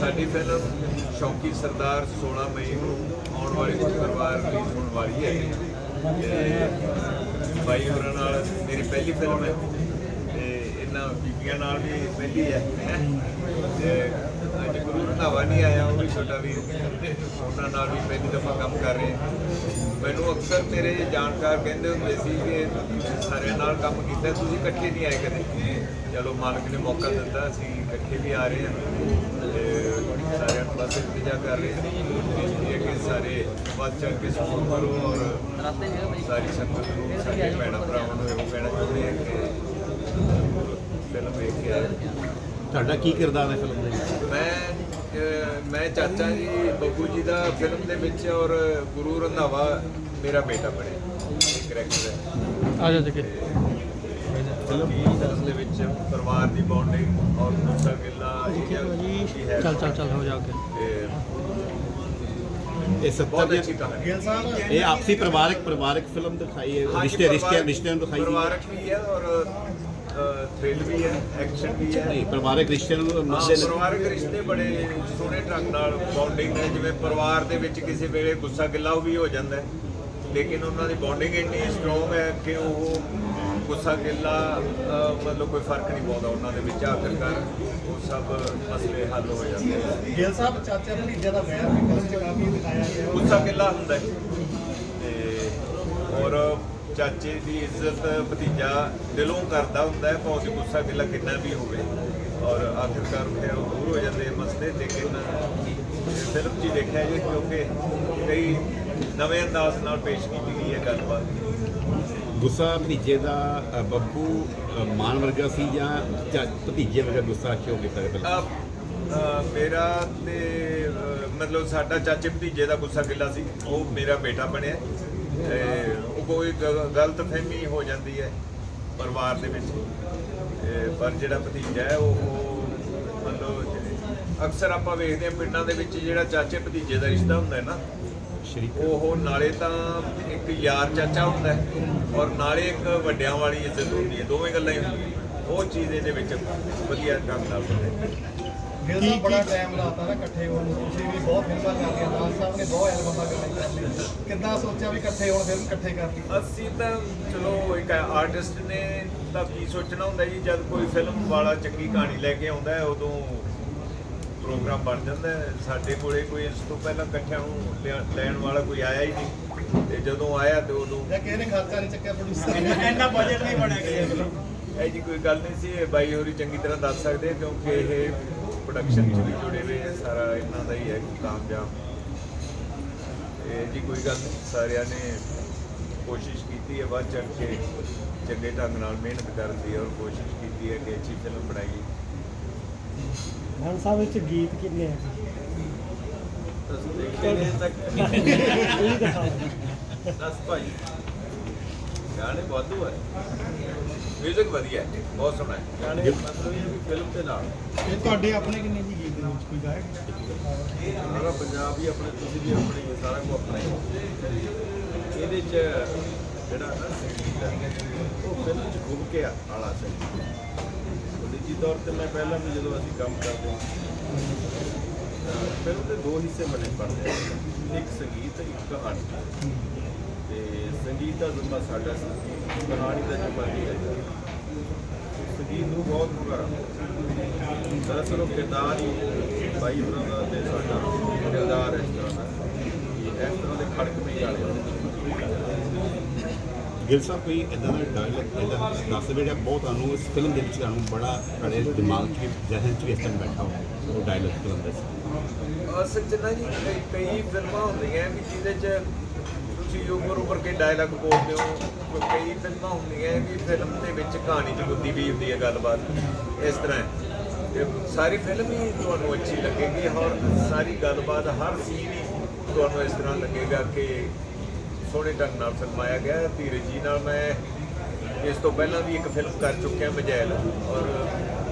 ਸਾਡੀ ਫਿਲਮ ਸ਼ੌਕੀ ਸਰਦਾਰ 16 ਮਈ ਨੂੰ ਆਉਣ ਵਾਲੀ ਸ਼ੁੱਕਰਵਾਰ ਰਿਲੀਜ਼ ਹੋਣ ਵਾਲੀ ਹੈ। ਤੇ ਬਾਈ ਹੋਰਾਂ ਨਾਲ ਮੇਰੀ ਪਹਿਲੀ ਫਿਲਮ ਹੈ। ਤੇ ਬੀਬੀਆਂ ਨਾਲ ਵੀ ਪਹਿਲੀ ਹੈ ਤੇ ਅੱਜ ਗੁਰੂ ਰੰਧਾਵਾ ਨਹੀਂ ਆਇਆ, ਉਹ ਵੀ ਛੋਟਾ ਵੀ ਉਹਨਾਂ ਨਾਲ ਵੀ ਪਹਿਲੀ ਦਫਾ ਕੰਮ ਕਰ ਰਹੇ ਮੈਨੂੰ ਅਕਸਰ ਮੇਰੇ ਜਾਣਕਾਰ ਕਹਿੰਦੇ ਹੁੰਦੇ ਸੀ ਕਿ ਤੁਸੀਂ ਸਾਰਿਆਂ ਨਾਲ ਕੰਮ ਕੀਤਾ, ਤੁਸੀਂ ਇਕੱਠੇ ਨਹੀਂ ਆਏ ਕਦੇ। ਚਲੋ ਮਾਲਕ ਨੇ ਮੌਕਾ ਦਿੱਤਾ, ਅਸੀਂ ਇਕੱਠੇ ਵੀ ਆ ਰਹੇ ਹਾਂ। ਤੇ ਸਾਰਿਆਂ ਨੂੰ ਬਸ ਇੰਤਜ਼ਾਰ ਕਰ ਰਹੇ ਹਾਂ। ਕਿ ਸਾਰੇ ਵੱਧ ਚੜ ਕੇ ਸਪੋਰਟ ਕਰੋ ਔਰ ਸਾਰੀ ਸੰਗਤ ਨੂੰ ਸਾਡੇ ਭੈਣਾਂ ਭਰਾਵਾਂ ਨੂੰ ਇਹ ਕਹਿਣਾ ਚਾਹੁੰਦੇ ਹਾਂ ਕਿ ਫਿਲਮ ਵੇਖ ਕੇ ਆਏ ਤੁਹਾਡਾ ਕੀ ਕਿਰਦਾਰ ਹੈ ਫਿਲਮ ਦੇ ਵਿੱਚ? ਮੈਂ ਮੈਂ ਚਾਚਾ ਜੀ ਬੱਬੂ ਜੀ ਦਾ ਫਿਲਮ ਦੇ ਵਿੱਚ ਔਰ ਗੁਰੂ ਰੰਧਾਵਾ ਮੇਰਾ ਬੇਟਾ ਬਣਿਆ। ਕਰੈਕਟਰ ਹੈ। ਆ ਜਾ ਜਗੇ ਫਿਲਮ ਦੇ ਵਿੱਚ ਪਰਿਵਾਰ ਦੀ ਬੌਂਡਿੰਗ ਔਰ ਦੂਸਰਾ ਗਿੱਲਾ ਇਹ ਹੈ ਚੱਲ ਚੱਲ ਚੱਲ ਹੋ ਜਾ ਤੇ ਇਹ ਸੱਤਾ ਬਹੁਤ ਦੀ ਅੱਛੀ ਕਹਾਣੀ ਸਾਹਿਬ ਇਹ ਆਪਸੀ ਪਰਿਵਾਰਕ ਪਰਿਵਾਰਕ ਫਿਲਮ ਦਿਖਾਈ ਹੈ ਰਿਸ਼ਤੇ ਰਿਸ਼ਤੇ ਰਿਸ਼ਤਿਆਂ ਨੂੰ ਦਿਖਾਈ ਹੈ। ਪਰਿਵਾਰਕ ਵੀ ਹੈ ਔਰ ਥ੍ਰਿਲ ਵੀ ਹੈ ਐਕਸ਼ਨ ਵੀ ਹੈ। ਨਹੀਂ ਪਰਿਵਾਰਕ ਰਿਸ਼ਤਿਆਂ ਨੂੰ ਨੇ ਪਰਿਵਾਰਕ ਰਿਸ਼ਤੇ ਬੜੇ ਸੋਹਣੇ ਢੰਗ ਨਾਲ ਬੌਂਡਿੰਗ ਹੈ ਜਿਵੇਂ ਪਰਿਵਾਰ ਦੇ ਵਿੱਚ ਕਿਸੇ ਵੇਲੇ ਗੁੱਸਾ ਗਿੱਲਾ ਵੀ ਹੋ ਜਾਂਦਾ ਹੈ ਲੇਕਿਨ ਉਹਨਾਂ ਦੀ ਬੌਂਡਿੰਗ ਇੰਨੀ ਸਟਰੋਂਗ ਹੈ ਕਿ ਉਹ ਗੁੱਸਾ ਗਿੱਲਾ ਮਤਲਬ ਕੋਈ ਫ਼ਰਕ ਨਹੀਂ ਪਾਉਂਦਾ ਉਹਨਾਂ ਦੇ ਵਿੱਚ ਆਖਰਕਾਰ ਉਹ ਸਭ ਮਸਲੇ ਹੱਲ ਹੋ ਜਾਂਦੇ ਨੇ। ਗਿੱਲ ਸਾਹਿਬ ਚਾਚਾ ਭਤੀਜੇ ਦਾ ਵੈਰ ਵੀ ਕਾਫੀ ਦਿਖਾਇਆ ਗਿਆ। ਗੁੱਸਾ ਗਿੱਲਾ ਹੁੰਦਾ ਹੈ। ਤੇ ਔਰ ਚਾਚੇ ਦੀ ਇੱਜ਼ਤ ਭਤੀਜਾ ਦਿਲੋਂ ਕਰਦਾ ਹੁੰਦਾ ਹੈ ਭਾਵੇਂ ਗੁੱਸਾ ਗਿੱਲਾ ਕਿੰਨਾ ਵੀ ਹੋਵੇ। ਔਰ ਆਖਿਰਕਾਰ ਫਿਰ ਉਹ ਦੂਰ ਹੋ ਜਾਂਦੇ ਮਸਲੇ ਲੇਕਿਨ ਫਿਲਮ 'ਚ ਦੇਖਿਆ ਜੀ ਕਿਉਂਕਿ ਕਈ ਨਵੇਂ ਅੰਦਾਜ਼ ਨਾਲ ਪੇਸ਼ ਕੀਤੀ ਗਈ ਹੈ ਗੱਲਬਾਤ। ਗੁੱਸਾ ਭਤੀਜੇ ਦਾ ਬੱਬੂ ਮਾਨ ਵਰਗਾ ਸੀ ਜਾਂ ਭਤੀਜੇ ਵਰਗਾ ਗੁੱਸਾ ਕਿਉਂ ਕੀਤਾ ਅਹ, ਮੇਰਾ ਤੇ ਮਤਲਬ ਸਾਡਾ ਚਾਚੇ ਭਤੀਜੇ ਦਾ ਗੁੱਸਾ ਗਿੱਲਾ ਸੀ ਉਹ ਮੇਰਾ ਬੇਟਾ ਬਣਿਆ। ਤੇ ਕੋਈ ਗ- ਗਲਤ ਫਹਿਮੀ ਹੋ ਜਾਂਦੀ ਹੈ ਪਰਿਵਾਰ ਦੇ ਵਿੱਚ। ਤੇ ਪਰ ਜਿਹੜਾ ਭਤੀਜਾ ਹੈ, ਉਹ ਮਤਲਬ ਅਕਸਰ ਆਪਾਂ ਵੇਖਦੇ ਹਾਂ ਪਿੰਡਾਂ ਦੇ ਵਿੱਚ ਜਿਹੜਾ ਚਾਚੇ ਭਤੀਜੇ ਦਾ ਰਿਸ਼ਤਾ ਹੁੰਦਾ ਹੈ ਨਾ, ਉਹ ਨਾਲੇ ਤਾਂ ਇੱਕ ਯਾਰ ਚਾਚਾ ਹੁੰਦਾ ਹੈ ਔਰ ਨਾਲੇ ਇੱਕ ਵੱਡਿਆਂ ਵਾਲੀ ਇੱਜ਼ਤ ਹੁੰਦੀ ਹੈ। ਦੋਵੇਂ ਗੱਲਾਂ ਹੀ ਹੁੰਦੀਆਂ। ਉਹ ਚੀਜ਼ ਇਹਦੇ ਵਿੱਚ ਵਧੀਆ ਕੰਮ ਨਾਲ ਹੁੰਦੀ ਗਿੱਲ ਸਾਹਿਬ ਬੜਾ ਟਾਈਮ ਲਾਤਾ ਨਾ ਇਕੱਠੇ ਹੋਣ ਨੂੰ। ਤੁਸੀਂ ਵੀ ਬਹੁਤ ਫਿਲਮਾਂ ਕਰਦੀਆਂ ਦਾਸ ਸਾਹਿਬ ਨੇ ਬਹੁਤ ਐਲਬਮਾਂ ਗਾਈ ਕਰ ਲਈ ਕਿੱਦਾਂ ਸੋਚਿਆ ਵੀ ਇਕੱਠੇ ਹੋਣ ਫਿਲਮ ਇਕੱਠੇ ਕਰ ਲਈ ਅਸੀਂ ਤਾਂ ਚਲੋ ਇੱਕ ਆਰਟਿਸਟ ਨੇ ਤਾਂ ਕੀ ਸੋਚਣਾ ਹੁੰਦਾ ਜੀ ਜਦ ਕੋਈ ਫਿਲਮ ਵਾਲਾ ਚੰਗੀ ਕਹਾਣੀ ਲੈ ਕੇ ਆਉਂਦਾ ਹੈ ਉਦੋਂ ਪ੍ਰੋਗਰਾਮ ਬਣ ਜਾਂਦਾ ਹੈ। ਸਾਡੇ ਕੋਲੇ ਕੋਈ ਇਸ ਤੋਂ ਪਹਿਲਾਂ ਇਕੱਠਿਆਂ ਨੂੰ ਲਿਆ- ਲੈਣ ਵਾਲਾ ਕੋਈ ਆਇਆ ਹੀ ਨਹੀਂ। ਤੇ ਜਦੋਂ ਆਇਆ ਤੇ ਉਦੋਂ ਜਾਂ ਕਿਸੇ ਨੇ ਖਰਚਾ ਨਹੀਂ ਚੱਕਿਆ ਪ੍ਰੋਡਿਊਸਰ ਇੰਨਾ ਬਜਟ ਨਹੀਂ ਬਣਿਆ ਗਿਆ ਫਿਲਮ ਇਹ ਜੀ ਕੋਈ ਗੱਲ ਨਹੀਂ ਸੀ ਇਹ ਬਾਈ ਹੋਰੀ ਚੰਗੀ ਤਰ੍ਹਾਂ ਦੱਸ ਸਕਦੇ ਆ ਕਿਉਂਕਿ ਇਹ ਪ੍ਰੋਡਕਸ਼ਨ 'ਚ ਵੀ ਜੁੜੇ ਹੋਏ ਆ ਸਾਰਾ ਇਹਨਾਂ ਦਾ ਹੀ ਹੈ ਕਾਮਯਾਬ। ਇਹ ਜੀ ਕੋਈ ਗੱਲ ਨਹੀਂ ਸਾਰਿਆਂ ਨੇ ਕੋਸ਼ਿਸ਼ ਕੀਤੀ ਹੈ ਵੱਧ ਚੜ ਕੇ ਚੰਗੇ ਢੰਗ ਨਾਲ ਮਿਹਨਤ ਕਰਨ ਦੀ ਔਰ ਕੋਸ਼ਿਸ਼ ਕੀਤੀ ਹੈ ਕਿ ਅੱਛੀ ਫਿਲਮ ਬਣਾਈਏ। ਮਾਨ ਸਾਹਿਬ ਵਿੱਚ ਗੀਤ ਕਿੰਨੇ ਆ ਤੁਸੀਂ ਦੇਖੇ ਨੇ ਤੱਕ ਇਹ ਦਿਖਾਓ। ਦੱਸ ਭਾਈ। ਗਾਣੇ ਵਾਧੂ ਹੈ ਮਿਊਜ਼ਿਕ ਵਧੀਆ ਹੈ ਬਹੁਤ ਸੋਹਣਾ ਹੈ। ਗਾਣੇ ਮਤਲਬ ਇਹ ਵੀ ਫਿਲਮ ਦੇ ਨਾਲ। ਇਹ ਤੁਹਾਡੇ ਆਪਣੇ ਕਿੰਨੇ ਜੀ ਗੀਤ ਦੇ ਵਿੱਚ ਕੋਈ ਗਾਇਕ? ਸਾਰਾ ਪੰਜਾਬ ਹੀ ਆਪਣੇ ਤੁਸੀਂ ਵੀ ਆਪਣੇ ਹੀ, ਸਾਰਾ ਕੁਝ ਆਪਣਾ ਹੀ। ਇਹਦੇ ਚ ਜਿਹੜਾ ਨਾ ਸੰਗੀਤ ਹੈ ਉਹ ਫਿਲਮ ਚ ਘੁੰਮ ਕੇ ਆ- ਆਲਾ ਸੰਗੀਤ। ਉਹ ਨਿੱਜੀ ਤੌਰ ਤੇ ਮੈਂ ਪਹਿਲਾਂ ਵੀ ਜਦੋਂ ਅਸੀਂ ਕੰਮ ਕਰਦੇ ਹਾਂ ਫਿਲਮ ਦੇ ਦੋ ਹਿੱਸੇ ਬਣੇ ਪੜਦੇ ਇੱਕ ਸੰਗੀਤ ਇੱਕ ਕਹਾਣੀ। ਤੇ ਸੰਗੀਤ ਦਾ ਜ਼ਿੰਮਾ ਸਾਡਾ ਸੀ ਕਹਾਣੀ ਦਾ ਜ਼ਿੰਮਾ ਨਹੀਂ ਹੈ। ਸੰਗੀਤ ਨੂੰ ਬਹੁਤ ਪੂਰਾ ਦਰਅਸਲ ਉਹ ਕਿਰਦਾਰ ਹੀ ਬਾਈ ਹੋਰਾਂ ਦਾ ਤੇ ਸਾਡਾ ਕਿਰਦਾਰ ਇਸ ਤਰ੍ਹਾਂ ਦਾ ਇਸ ਤਰ੍ਹਾਂ ਦੇ ਖੜਕਵੇਂ ਵਾਲੇ ਗਿਲ ਸਾਹਿਬ ਕੋਈ ਇਦਾਂ ਦਾ ਡਾਇਲੌਗ ਇਦਾਂ ਦੱਸ ਜਿਹੜਾ ਬਹੁਤ ਤੁਹਾਨੂੰ ਇਸ ਫਿਲਮ ਦੇ ਵਿੱਚ ਤੁਹਾਨੂੰ ਬੜਾ ਤੁਹਾਡੇ ਦਿਮਾਗ 'ਚ ਵੀ ਜ਼ਹਿਨ 'ਚ ਵੀ ਇਸ ਟਾਈਮ ਬੈਠਾ ਹੋਵੇ ਉਹ ਡਾਇਲੌਗ ਫਿਲਮ ਦਾ ਸੀ। ਅਸਲ 'ਚ ਨਾ ਜੀ ਕਈ ਫਿਲਮਾਂ ਹੁੰਦੀਆਂ ਵੀ ਜਿਹਦੇ 'ਚ ਤੁਸੀਂ ਉੱਪਰ ਉੱਪਰ ਕੇ ਡਾਇਲੌਗ ਬੋਲਦੇ ਹੋ, ਕੋਈ ਕਈ ਫਿਲਮਾਂ ਹੁੰਦੀਆਂ ਵੀ ਫਿਲਮ ਦੇ ਵਿੱਚ ਕਹਾਣੀ 'ਚ ਗੁੱਦੀ ਵੀ ਹੁੰਦੀ ਹੈ ਗੱਲਬਾਤ, ਇਸ ਤਰ੍ਹਾਂ ਹੈ ਤੇ ਸਾਰੀ ਫਿਲਮ ਹੀ ਤੁਹਾਨੂੰ ਅੱਛੀ ਲੱਗੇਗੀ, ਔਰ ਸਾਰੀ ਗੱਲਬਾਤ, ਹਰ ਸੀਨ ਹੀ ਤੁਹਾਨੂੰ ਇਸ ਤਰ੍ਹਾਂ ਲੱਗੇਗਾ ਕਿ ਸੋਹਣੇ ਢੰਗ ਨਾਲ ਫਿਲਮਾਇਆ ਗਿਆ ਹੈ। ਧੀਰਜ ਜੀ ਨਾਲ ਮੈਂ ਇਸ ਤੋਂ ਪਹਿਲਾਂ ਵੀ ਇੱਕ ਫਿਲਮ ਕਰ ਚੁੱਕਿਆ ਮਜੈਲ ਔਰ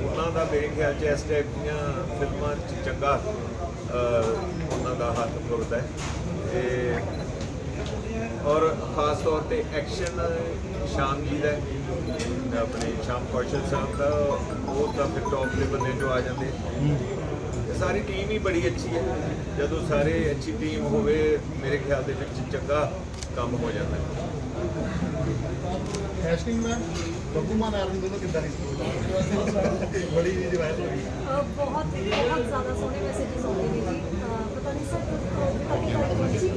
ਉਹਨਾਂ ਦਾ ਮੇਰੇ ਖਿਆਲ 'ਚ ਇਸ ਟਾਈਪ ਦੀਆਂ ਫਿਲਮਾਂ 'ਚ ਚੰਗਾ ਉਹਨਾਂ ਦਾ ਹੱਥ ਫੁਰਦਾ ਹੈ ਤੇ ਔਰ ਖਾਸ ਤੌਰ ਤੇ ਐਕਸ਼ਨ ਸ਼ਾਮ ਜੀ ਦਾ ਹੈ। ਆਪਣੇ ਸ਼ਾਮ ਕੌਸ਼ਲ ਸਾਹਿਬ ਦਾ ਉਹ ਤਾਂ ਫਿਰ ਟੌਪ ਦੇ ਬੰਦੇ ਜੋ ਆ ਜਾਂਦੇ। ਸਾਰੀ ਟੀਮ ਹੀ ਬੜੀ ਅੱਛੀ ਹੈ। ਜਦੋਂ ਸਾਰੇ ਅੱਛੀ ਟੀਮ ਹੋਵੇ ਮੇਰੇ ਖਿਆਲ ਦੇ ਵਿੱਚ ਚੰਗਾ ਕੰਮ ਹੋ ਜਾਂਦਾ। ਹੈ ਕੈਸਟਿੰਗ ਮੈਂ ਬੱਬੂ ਮਾਨ ਆਰਮੀ ਦੋਨੋਂ ਕਿੱਦਾਂ ਦੀ ਬੜੀ ਜੀ ਵਾਇਰਲ ਹੋ ਗਈ। ਬਹੁਤ ਬਹੁਤ ਜ਼ਿਆਦਾ ਸੋਹਣੇ ਮੈਸੇजेस ਆਉਂਦੇ ਨੇ ਜੀ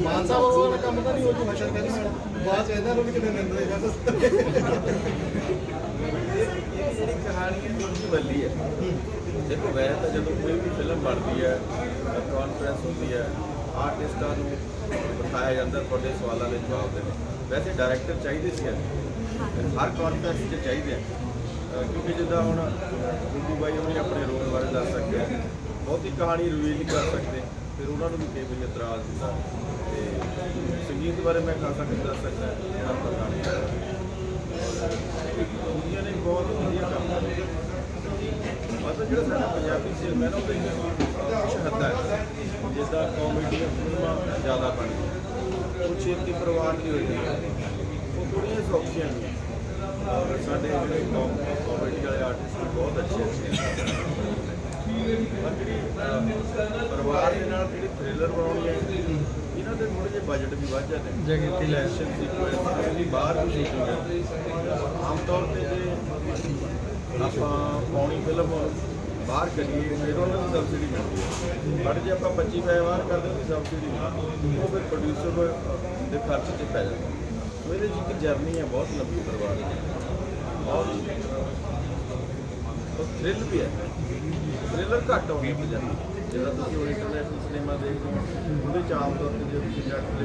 ਮਾਨ ਸਾਹਿਬ ਉਹ ਵਾਲਾ ਕੰਮ ਤਾਂ ਨਹੀਂ ਹੋ ਜੋ ਹਸ਼ਰ ਕਰ ਬਾਅਦ ਚ ਇਹਨਾਂ ਨੂੰ ਵੀ ਕਿਤੇ ਨਿੰਦਦੇ ਜਾਂਦੇ ਜਿਹੜੀ ਕਹਾਣੀ ਹੈ ਉਹਦੀ ਵੱਲੀ ਹੈ ਦੇਖੋ ਵੈਸੇ ਤਾਂ ਜਦੋਂ ਕੋਈ ਵੀ ਫਿਲਮ ਬਣਦੀ ਹੈ ਕਾਨਫਰੰਸ ਹੁੰਦੀ ਹੈ ਆਰਟਿਸਟਾਂ ਨੂੰ ਬਿਠਾਇਆ ਜਾਂਦਾ ਤੁਹਾਡੇ ਸਵਾਲਾਂ ਦੇ ਜਵਾਬ ਦੇਣ ਵੈਸੇ ਡਾਇਰੈਕਟਰ ਚਾਹੀਦੇ ਸੀ ਹਰ ਕਾਨਫਰੰਸ 'ਚ ਚਾਹੀਦੇ ਆ ਕਿਉਂਕਿ ਜਿੱਦਾਂ ਹੁਣ ਗੁੱਡੂ ਬਾਈ ਉਹਨੇ ਆਪਣੇ ਰੋਲ ਬਾਰੇ ਦੱਸ ਸਕਦੇ ਬਹੁਤੀ ਕਹਾਣੀ ਰਿਵੀਲ ਨਹੀਂ ਕਰ ਸਕਦੇ ਫਿਰ ਉਹਨਾਂ ਨੂੰ ਵੀ ਕਈ ਵਾਰੀ ਇਤਰਾਜ਼ ਹੁੰਦਾ ਤੇ ਸੰਗੀਤ ਬਾਰੇ ਮੈਂ ਖਾਸਾ ਕੁਝ ਦੱਸ ਸਕਦਾ ਜਿਹੜਾ ਪਤਾ ਨਹੀਂ ਦੁਨੀਆ ਨੇ ਬਹੁਤ ਵਧੀਆ ਕੰਮ ਕਰਿਆ। ਮਤਲਬ ਜਿਹੜਾ ਸਾਡਾ ਪੰਜਾਬੀ ਸਿਨੇਮਾ ਨਾ ਉਹਦੇ ਕੁਝ ਹੱਦਾਂ ਹੈ। ਜਿੱਦਾਂ ਕਾਮੇਡੀ ਫਿਲਮਾਂ ਜ਼ਿਆਦਾ ਬਣਦੀਆਂ ਉਹ ਛੇਤੀ ਪਰਿਵਾਰ ਦੀ ਹੋਈ ਉਹ ਥੋੜ੍ਹੀਆਂ ਸੌਖੀਆਂ ਨੇ। ਔਰ ਸਾਡੇ ਜਿਹੜੇ ਕਾਮੇਡੀ ਵਾਲੇ ਆਰਟਿਸਟ ਬਹੁਤ ਅੱਛੇ ਅੱਛੇ ਹੈ ਪਰ ਜਿਹੜੀ ਪਰਿਵਾਰ ਦੇ ਨਾਲ ਜਿਹੜੀ ਥ੍ਰਿਲਰ ਬਣਾਉਣੀ ਹੈ ਇਹਨਾਂ ਦੇ ਥੋੜੇ ਜਿਹੇ ਬਜਟ ਵੀ ਵੱਧ ਜਾਂਦੇ ਨੇ। ਜੇ ਕੀਤੀ ਲੈ ਸੀਕੁਐਂਸ ਦੀ ਬਾਹਰ ਵੀ ਸ਼ੂਟਿੰਗ ਹੈ ਆਮ ਤੌਰ ਤੇ ਜੇ ਆਪਾਂ ਪੌਣੀ ਫਿਲਮ ਬਾਹਰ ਕਰੀਏ ਫਿਰ ਉਹਨਾਂ ਨੂੰ ਸਬਸਿਡੀ ਮਿਲਦੀ ਹੈ। ਪਰ ਜੇ ਆਪਾਂ 25 ਪੈਸੇ ਬਾਹਰ ਕਰਦੇ ਤਾਂ ਸਬਸਿਡੀ ਨਹੀਂ ਉਹ ਫਿਰ ਪ੍ਰੋਡਿਊਸਰ ਦੇ ਖਰਚ 'ਚ ਪੈ ਜਾਂਦਾ ਇਹਦੇ 'ਚ ਇੱਕ ਜਰਨੀ ਹੈ ਬਹੁਤ ਲੰਬੀ ਪਰਿਵਾਰ ਦੀ। ਬਹੁਤ ਉਹ ਥ੍ਰਿਲ ਵੀ ਹੈ। ਥ੍ਰਿਲਰ ਘੱਟ ਆਉਂਦੀ ਪੰਜਾਬੀ ਜਿਹੜਾ ਤੁਸੀਂ ਇੰਟਰਨੈਸ਼ਨਲ ਸਿਨੇਮਾ ਦੇਖਦੇ ਹੋ, ਉਹਦੇ ਚ ਆਮ ਤੌਰ ਤੇ ਜੇ ਤੁਸੀਂ ਜੱਟ